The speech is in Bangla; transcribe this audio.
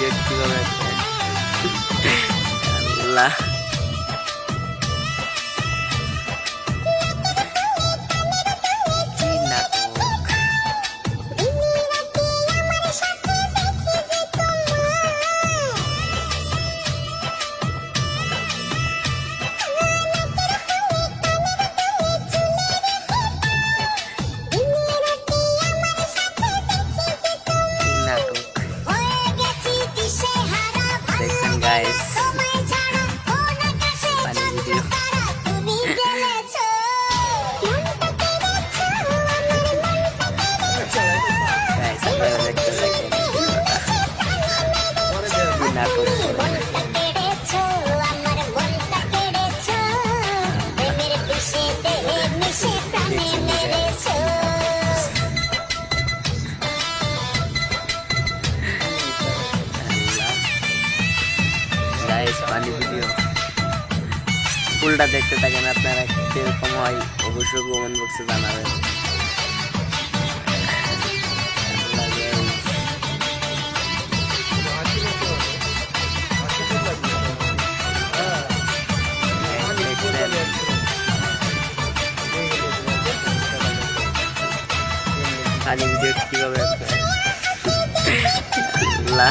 ভিডিও আল্লাহ। বাঙালি ভিডিও। ফুলটা দেখতে থাকেন আপনারা, কীরকম হয় অবশ্যই কমেন্ট বক্সে জানাবেন। কালী ভিডিও কীভাবে লা